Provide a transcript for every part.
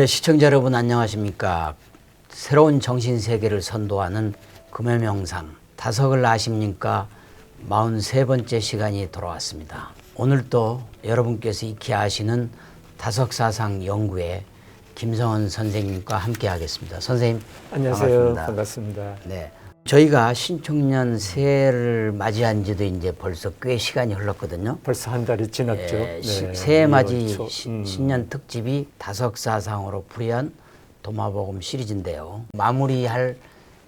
네, 시청자 여러분 안녕하십니까? 새로운 정신 세계를 선도하는 금의 명상 다석을 아십니까? 43번째 시간이 돌아왔습니다. 오늘 또 여러분께서 익히 아시는 다석사상 연구회 김성원 선생님과 함께 하겠습니다. 선생님 안녕하세요. 반갑습니다. 반갑습니다. 네. 저희가 신축년 새해를 맞이한 지도 이제 벌써 꽤 시간이 흘렀거든요. 벌써 한 달이 지났죠. 예, 시- 네, 새해 맞이 이월 초. 시- 음. 신년 특집이 다석사상으로 풀이한 도마복음 시리즈인데요. 마무리할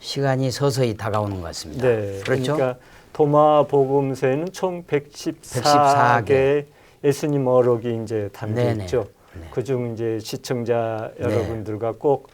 시간이 서서히 다가오는 것 같습니다. 네, 그렇죠? 그러니까 도마 복음서에는 총 114 개. 114개 예수님 어록이 이제 담겨 네네. 있죠. 네. 그중 이제 시청자 네. 여러분들과 꼭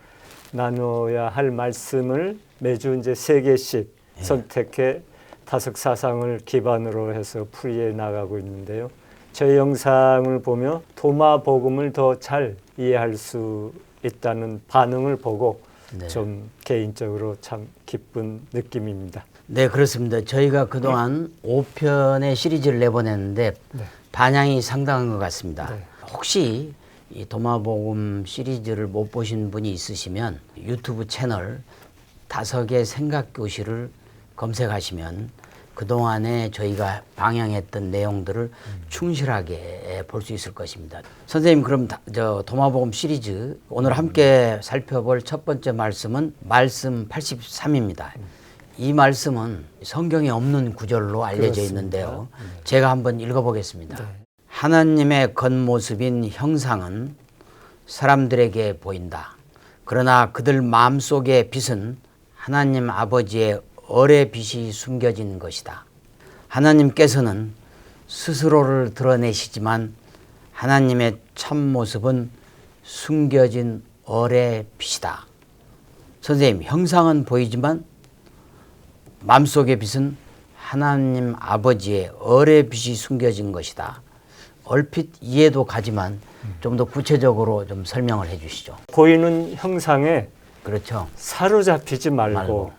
나눠야 할 말씀을 매주 이제 세 개씩 네. 선택해 다섯 사상을 기반으로 해서 풀이해 나가고 있는데요. 제 영상을 보며 도마 복음을 더 잘 이해할 수 있다는 반응을 보고 네. 좀 개인적으로 참 기쁜 느낌입니다. 네, 그렇습니다. 저희가 그동안 5편의 시리즈를 내보냈는데 네. 반향이 상당한 것 같습니다. 네. 혹시 이 도마복음 시리즈를 못 보신 분이 있으시면 유튜브 채널 다섯의 생각 교실을 검색하시면 그동안에 저희가 방향했던 내용들을 충실하게 볼 수 있을 것입니다. 선생님 그럼 다- 저 도마복음 시리즈 오늘 함께 살펴볼 첫 번째 말씀은 말씀 83입니다. 이 말씀은 성경에 없는 구절로 알려져. 있는데요. 제가 한번 읽어보겠습니다. 하나님의 겉모습인 형상은 사람들에게 보인다. 그러나 그들 마음속의 빛은 하나님 아버지의 얼의 빛이 숨겨진 것이다. 하나님께서는 스스로를 드러내시지만 하나님의 참모습은 숨겨진 얼의 빛이다. 선생님, 형상은 보이지만 마음속의 빛은 하나님 아버지의 얼의 빛이 숨겨진 것이다. 얼핏 이해도 가지만 좀 더 구체적으로 좀 설명을 해 주시죠. 보이는 형상에 그렇죠. 사로잡히지 말고, 말고.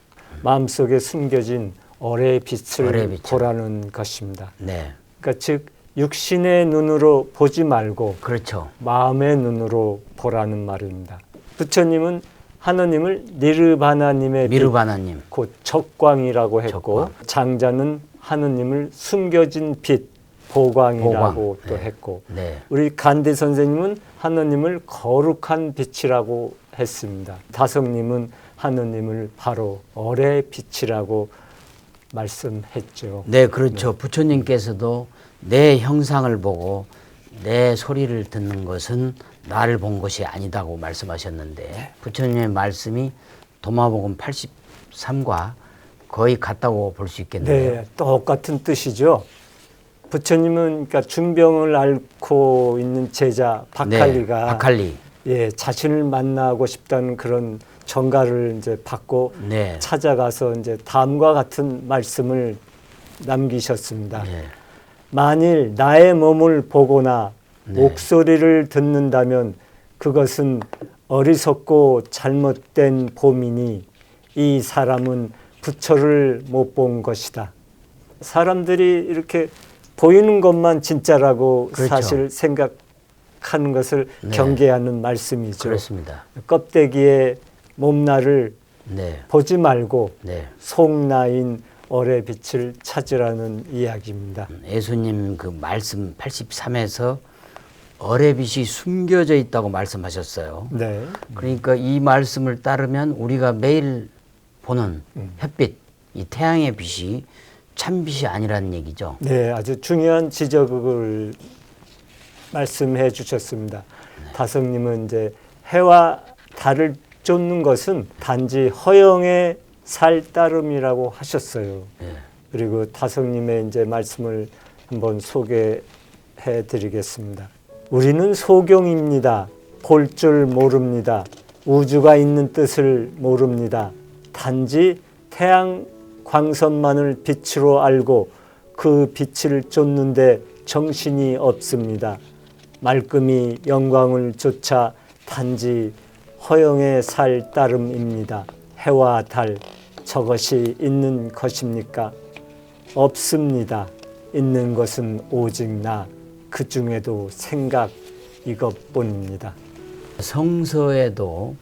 마음속에 숨겨진 얼의 빛을 빛을. 보라는 것입니다. 네. 그러니까 즉 육신의 눈으로 보지 말고 그렇죠. 마음의 눈으로 보라는 말입니다. 부처님은 하느님을 니르바나님의 빛, 미르바나님. 곧 적광이라고 했고 적광. 장자는 하느님을 숨겨진 빛 보광이라고 보광. 또 네. 했고 네. 우리 간디 선생님은 하느님을 거룩한 빛이라고 했습니다. 다성님은 하느님을 바로 얼의 빛이라고 말씀했죠. 네, 그렇죠. 부처님께서도 내 형상을 보고 내 소리를 듣는 것은 나를 본 것이 아니다고 말씀하셨는데 부처님의 말씀이 도마복음 83과 거의 같다고 볼 수 있겠네요. 네, 똑같은 뜻이죠. 부처님은 그러니까 중병을 앓고 있는 제자 바칼리가 네, 바칼리. 예, 자신을 만나고 싶다는 그런 전가를 이제 받고 네. 찾아가서 이제 다음과 같은 말씀을 남기셨습니다. 네. 만일 나의 몸을 보거나 네. 목소리를 듣는다면 그것은 어리석고 잘못된 봄이니 이 사람은 부처를 못 본 것이다. 사람들이 이렇게 보이는 것만 진짜라고 그렇죠. 사실 생각 하는 것을 네. 경계하는 말씀이죠. 그렇습니다. 껍데기에 몸날을 네. 보지 말고 네. 속나인 얼의 빛을 찾으라는 이야기입니다. 예수님 그 말씀 83에서 얼의 빛이 숨겨져 있다고 말씀하셨어요. 네. 그러니까 이 말씀을 따르면 우리가 매일 보는 음. 햇빛, 이 태양의 빛이 참빛이 아니라는 얘기죠. 네, 아주 중요한 지적을 말씀해 주셨습니다. 다성님은 이제 해와 달을 쫓는 것은 단지 허영의 살 따름이라고 하셨어요. 네. 그리고 다성님의 이제 말씀을 한번 소개해 드리겠습니다. 우리는 소경입니다. 볼 줄 모릅니다. 우주가 있는 뜻을 모릅니다. 단지 태양 광선만을 빛으로 알고 그 빛을 쫓는데 정신이 없습니다. 말끔히 영광을 쫓아 단지 허영의 살 따름입니다. 해와 달 저것이 있는 것입니까? 없습니다. 있는 것은 오직 나 그 중에도 생각 이것뿐입니다. 성서에도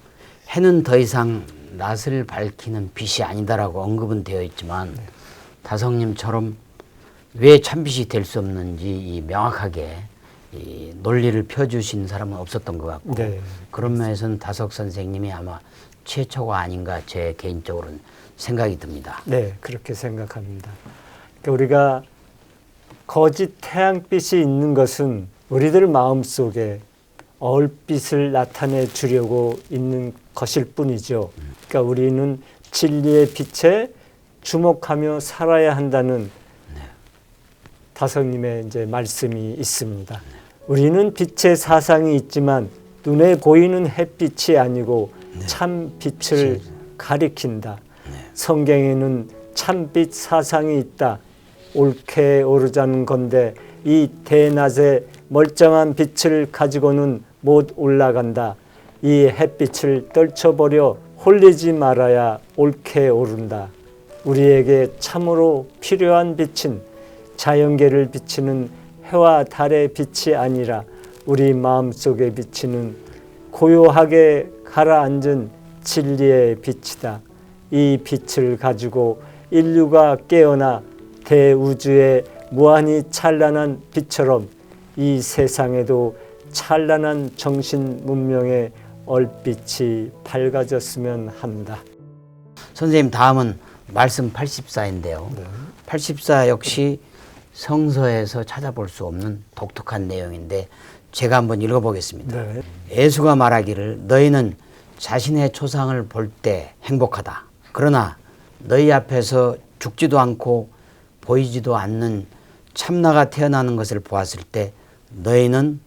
해는 더 이상 낯을 밝히는 빛이 아니다라고 언급은 되어 있지만 다성님처럼 왜 참빛이 될 수 없는지 이 명확하게 이 논리를 펴주신 사람은 없었던 것 같고 네. 그런 면에서는 다석 선생님이 아마 최초가 아닌가 제 개인적으로는 생각이 듭니다. 네, 그렇게 생각합니다. 그러니까 우리가 거짓 태양빛이 있는 것은 우리들 마음 속에 얼빛을 나타내 주려고 있는 것일 뿐이죠. 그러니까 우리는 진리의 빛에 주목하며 살아야 한다는 다성님의 이제 말씀이 있습니다. 우리는 빛의 사상이 있지만 눈에 보이는 햇빛이 아니고 참 빛을 가리킨다. 성경에는 참빛 사상이 있다. 옳게 오르자는 건데 이 대낮에 멀쩡한 빛을 가지고는 못 올라간다. 이 햇빛을 떨쳐버려 홀리지 말아야 옳게 오른다. 우리에게 참으로 필요한 빛은 자연계를 비치는 해와 달의 빛이 아니라 우리 마음속에 비치는 고요하게 가라앉은 진리의 빛이다. 이 빛을 가지고 인류가 깨어나 대우주의 무한히 찬란한 빛처럼 이 세상에도 찬란한 정신 문명의 얼빛이 밝아졌으면 한다. 선생님 다음은 말씀 84인데요. 84 역시 성서에서 찾아볼 수 없는 독특한 내용인데 제가 한번 읽어보겠습니다. 네. 예수가 말하기를 너희는 자신의 초상을 볼 때 행복하다. 그러나 너희 앞에서 죽지도 않고 보이지도 않는 참나가 태어나는 것을 보았을 때 너희는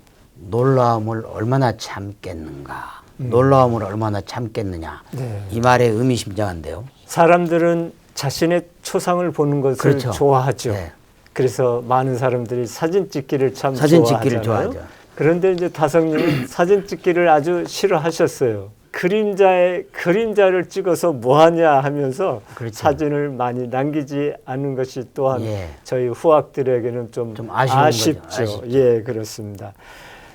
놀라움을 얼마나 참겠는가. 놀라움을 얼마나 참겠느냐. 네. 이 말에 의미심장한데요. 사람들은 자신의 초상을 보는 것을 그렇죠. 좋아하죠. 네. 그래서 많은 사람들이 사진 찍기를 참 사진 좋아하잖아요. 찍기를 좋아하죠. 그런데 이제 다성님은 사진 찍기를 아주 싫어하셨어요. 그림자에 그림자를 찍어서 뭐 하냐 하면서 그렇죠. 사진을 많이 남기지 않는 것이 또한 예. 저희 후학들에게는 좀, 좀 아쉽죠. 예, 그렇습니다.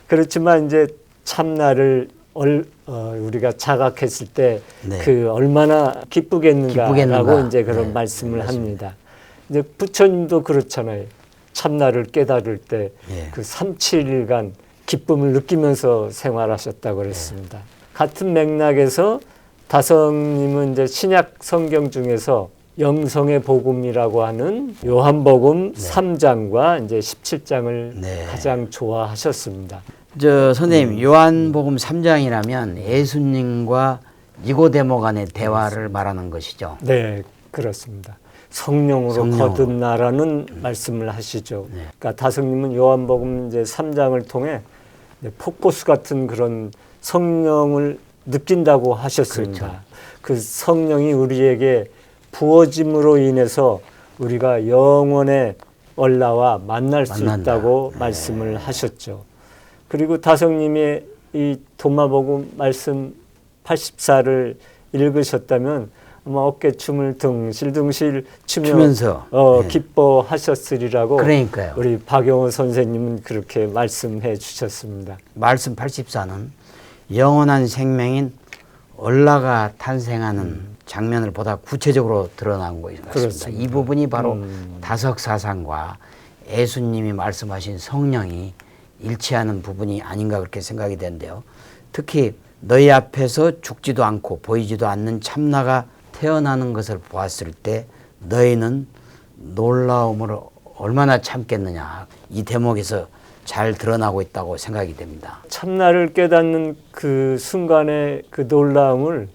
그렇지만 이제 참나를 얼, 어, 우리가 자각했을 때 네. 그 얼마나 기쁘겠는가라고 기쁘겠는가. 이제 그런 네, 말씀을 맞습니다. 합니다. 이제 부처님도 그렇잖아요. 참나를 깨달을 때 예. 그 3, 7일간 기쁨을 느끼면서 생활하셨다고 그랬습니다. 같은 맥락에서 다성님은 이제 신약 성경 중에서 영성의 복음이라고 하는 요한복음 3장과 이제 17장을 네. 가장 좋아하셨습니다. 저 선생님 요한복음 3장이라면 예수님과 니고데모 간의 대화를 말하는 것이죠. 네, 그렇습니다. 성령으로, 성령으로. 거듭나라는 말씀을 하시죠. 네. 그러니까 다성님은 요한복음 이제 3장을 통해 폭포수 같은 그런 성령을 느낀다고 하셨습니다. 그렇죠. 그 성령이 우리에게 부어짐으로 인해서 우리가 영원의 얼라와 만날 수 만난다. 있다고 네. 말씀을 하셨죠. 그리고 다성님의 이 도마복음 말씀 84를 읽으셨다면 아마 어깨춤을 둥실둥실 추며 추면서, 어, 네. 기뻐하셨으리라고 그러니까요. 우리 박영호 선생님은 그렇게 말씀해 주셨습니다. 말씀 84는 영원한 생명인 얼라가 탄생하는 장면을 보다 구체적으로 드러난 것인 것 같습니다. 그렇습니다. 이 부분이 바로 음. 다석 사상과 예수님이 말씀하신 성령이 일치하는 부분이 아닌가 그렇게 생각이 되는데요. 특히 너희 앞에서 죽지도 않고 보이지도 않는 참나가 태어나는 것을 보았을 때 너희는 놀라움을 얼마나 참겠느냐 이 대목에서 잘 드러나고 있다고 생각이 됩니다. 참나를 깨닫는 그 순간의 그 놀라움을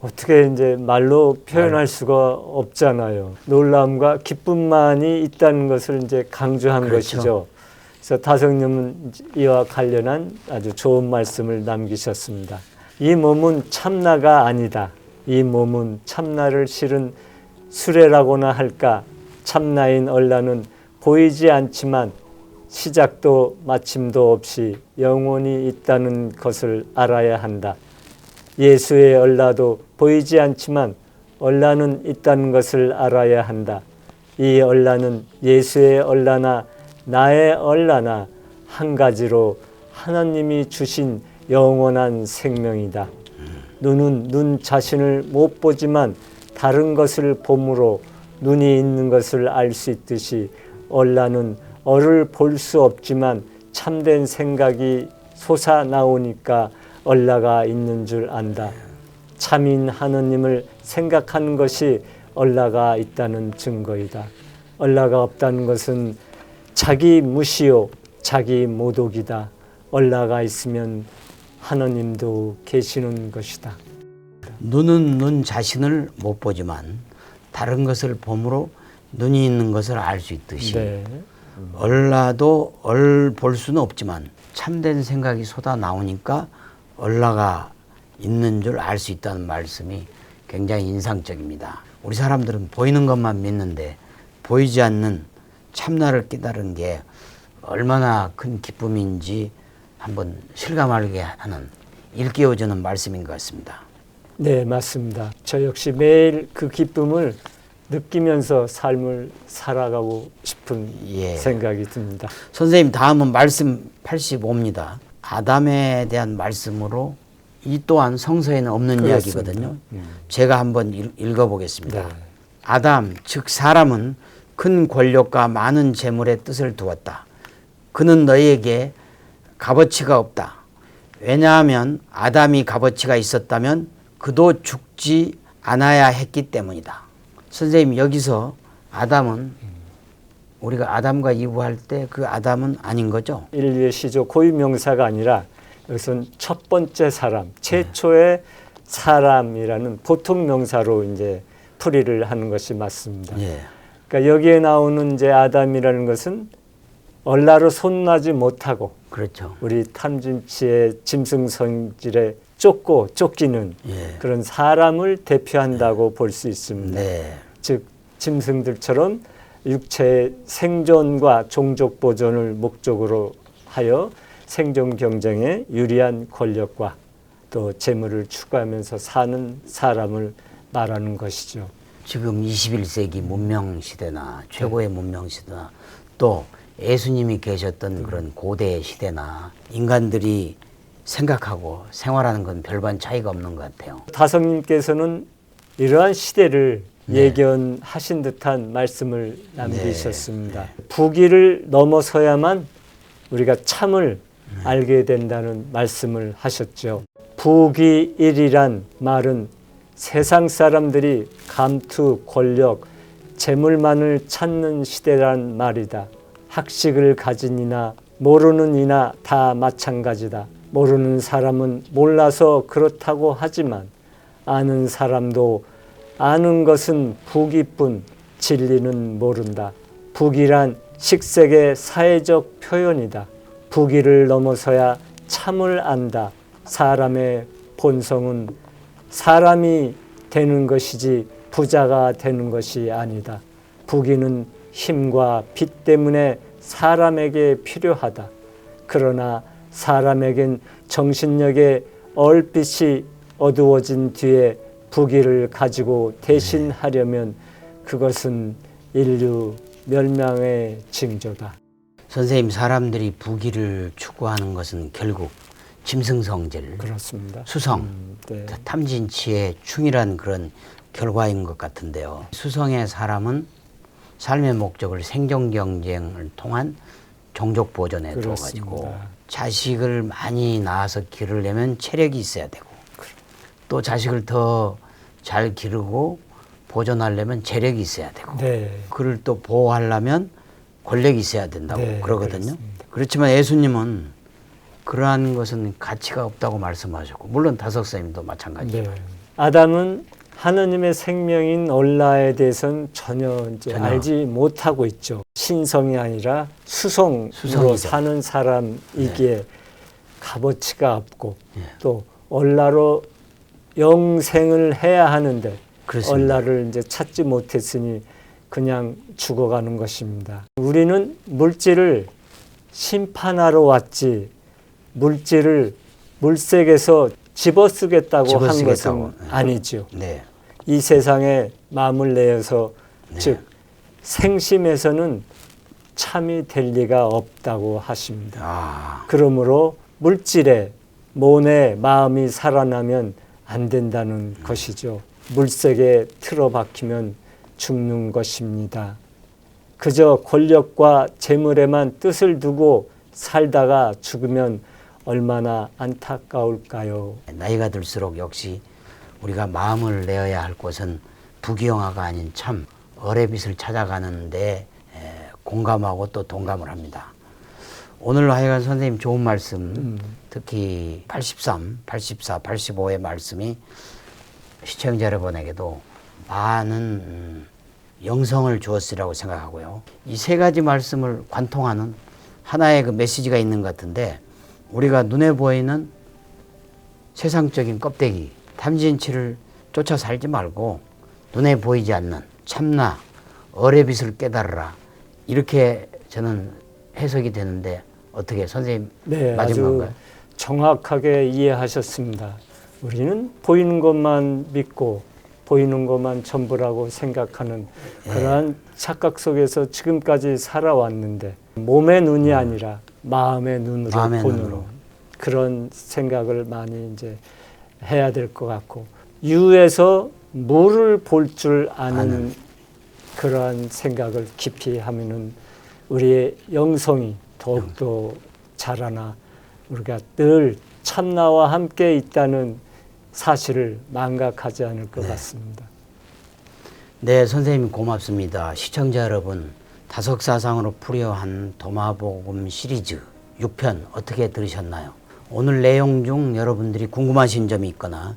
어떻게 이제 말로 표현할 수가 없잖아요. 놀라움과 기쁨만이 있다는 것을 이제 강조한 그렇죠. 것이죠. 그래서 다성님은 이와 관련한 아주 좋은 말씀을 남기셨습니다. 이 몸은 참나가 아니다. 이 몸은 참나를 실은 수레라고나 할까. 참나인 얼라는 보이지 않지만 시작도 마침도 없이 영원히 있다는 것을 알아야 한다. 예수의 얼라도 보이지 않지만 얼라는 있다는 것을 알아야 한다. 이 얼라는 예수의 얼라나 나의 얼라나 한 가지로 하나님이 주신 영원한 생명이다. 눈은 눈 자신을 못 보지만 다른 것을 봄으로 눈이 있는 것을 알 수 있듯이 얼라는 얼을 볼 수 없지만 참된 생각이 솟아 나오니까 얼라가 있는 줄 안다. 참인 하느님을 생각하는 것이 얼라가 있다는 증거이다. 얼라가 없다는 것은 자기 무시요, 자기 모독이다. 얼라가 있으면 하느님도 계시는 것이다. 눈은 눈 자신을 못 보지만 다른 것을 봄으로 눈이 있는 것을 알 수 있듯이 네. 얼라도 얼 볼 수는 없지만 참된 생각이 쏟아 나오니까 얼라가 있는 줄 알 수 있다는 말씀이 굉장히 인상적입니다. 우리 사람들은 보이는 것만 믿는데 보이지 않는 참나를 깨달은 게 얼마나 큰 기쁨인지 한번 실감하게 하는 일깨워주는 말씀인 것 같습니다. 네, 맞습니다. 저 역시 매일 그 기쁨을 느끼면서 삶을 살아가고 싶은 예. 생각이 듭니다. 선생님 다음은 말씀 85입니다. 아담에 대한 말씀으로 이 또한 성서에는 없는 그렇습니다. 이야기거든요. 음. 제가 한번 읽- 읽어보겠습니다. 네. 아담 즉 사람은 큰 권력과 많은 재물의 뜻을 두었다. 그는 너희에게 값어치가 없다. 왜냐하면 아담이 값어치가 있었다면 그도 죽지 않아야 했기 때문이다. 선생님 여기서 아담은 우리가 아담과 이브 할 때 그 아담은 아닌 거죠? 인류의 시조 고유 명사가 아니라 여기서는 첫 번째 사람, 최초의 사람이라는 보통 명사로 이제 풀이를 하는 것이 맞습니다. 예. 그러니까 여기에 나오는 이제 아담이라는 것은 얼라로 손나지 못하고 그렇죠. 우리 탐진치의 짐승 성질에 쫓고 쫓기는 예. 그런 사람을 대표한다고 볼 수 있습니다. 네. 즉 짐승들처럼 육체의 생존과 종족 보존을 목적으로 하여 생존 경쟁에 유리한 권력과 또 재물을 추구하면서 사는 사람을 말하는 것이죠. 지금 21세기 문명 시대나 최고의 문명 시대나 또 예수님이 계셨던 그런 고대 시대나 인간들이 생각하고 생활하는 건 별반 차이가 없는 것 같아요. 다성님께서는 이러한 시대를 예견하신 듯한 말씀을 남기셨습니다. 부귀를 넘어서야만 우리가 참을 알게 된다는 말씀을 하셨죠. 부귀일이란 말은 세상 사람들이 감투, 권력, 재물만을 찾는 시대란 말이다. 학식을 가진 이나 모르는 이나 다 마찬가지다. 모르는 사람은 몰라서 그렇다고 하지만 아는 사람도 아는 것은 부기뿐 진리는 모른다. 부기란 식색의 사회적 표현이다. 부기를 넘어서야 참을 안다. 사람의 본성은 사람이 되는 것이지 부자가 되는 것이 아니다. 부기는 힘과 빛 때문에 사람에게 필요하다. 그러나 사람에겐 정신력의 얼빛이 어두워진 뒤에 부기를 가지고 대신하려면 그것은 인류 멸망의 징조다. 선생님 사람들이 부귀를 추구하는 것은 결국 짐승성질, 그렇습니다. 수성, 음, 네. 탐진치의 충이란 그런 결과인 것 같은데요. 수성의 사람은 삶의 목적을 생존 경쟁을 통한 종족 보존에 그렇습니다. 두어가지고 자식을 많이 낳아서 기르려면 체력이 있어야 되고 또 자식을 더 잘 기르고 보존하려면 재력이 있어야 되고 네. 그를 또 보호하려면 권력이 있어야 된다고 네, 그러거든요. 그렇습니다. 그렇지만 예수님은 그러한 것은 가치가 없다고 말씀하셨고 물론 다섯사님도 마찬가지죠. 네. 아담은 하느님의 생명인 얼라에 대해서는 전혀 이제 전혀. 알지 못하고 있죠. 신성이 아니라 수성으로 수성이죠. 네. 사는 사람이기에 값어치가 없고 또 얼라로 영생을 해야 하는데 그렇습니다. 얼라를 이제 찾지 못했으니 그냥 죽어가는 것입니다. 우리는 물질을 심판하러 왔지 물질을 물색에서 집어쓰겠다고 한 것은 집어쓰겠다고. 네. 아니죠. 네. 이 세상에 마음을 내어서 네. 즉 생심에서는 참이 될 리가 없다고 하십니다. 아, 그러므로 물질에 몸에 마음이 살아나면 안 된다는 것이죠. 물색에 틀어박히면 죽는 것입니다. 그저 권력과 재물에만 뜻을 두고 살다가 죽으면 얼마나 안타까울까요? 나이가 들수록 역시 우리가 마음을 내어야 할 곳은 부귀영화가 아닌 참 어레빗을 찾아가는데 에, 공감하고 또 동감을 합니다. 오늘 하여간 선생님 좋은 말씀, 특히 83, 84, 85의 말씀이 시청자 여러분에게도 많은 음, 영성을 주었으리라고 생각하고요. 이 세 가지 말씀을 관통하는 하나의 그 메시지가 있는 것 같은데 우리가 눈에 보이는 세상적인 껍데기, 탐진치를 쫓아 살지 말고 눈에 보이지 않는 참나, 어레빗을 깨달으라. 이렇게 저는 해석이 되는데 어떻게 선생님 네, 건가요? 정확하게 이해하셨습니다. 우리는 보이는 것만 믿고 보이는 것만 전부라고 생각하는 예. 그러한 착각 속에서 지금까지 살아왔는데 몸의 눈이 아니라 마음의 눈으로 음. 마음의 보는 눈으로. 그런 생각을 많이 이제 해야 될 것 같고 유에서 물을 볼줄 아는 아는. 그러한 생각을 깊이 하면은 우리의 영성이 더욱더 자라나 우리가 늘 참나와 함께 있다는 사실을 망각하지 않을 것 같습니다. 네, 선생님 고맙습니다. 시청자 여러분, 다석사상으로 풀이한 도마복음 시리즈 6편 어떻게 들으셨나요? 오늘 내용 중 여러분들이 궁금하신 점이 있거나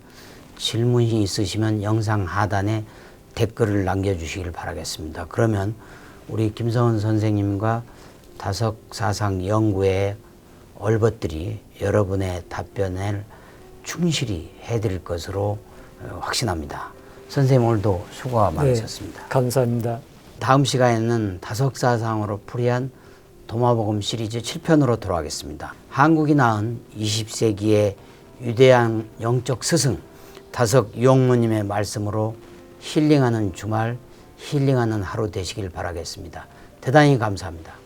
질문이 있으시면 영상 하단에 댓글을 남겨주시길 바라겠습니다. 그러면 우리 김성원 선생님과 다석사상 연구의 얼벗들이 여러분의 답변을 충실히 해드릴 것으로 어, 확신합니다. 선생님 오늘도 수고가 많으셨습니다. 네, 감사합니다. 다음 시간에는 다석사상으로 풀이한 도마복음 시리즈 7편으로 돌아가겠습니다. 한국이 낳은 20세기의 위대한 영적 스승 다석 유영무님의 말씀으로 힐링하는 주말, 힐링하는 하루 되시길 바라겠습니다. 대단히 감사합니다.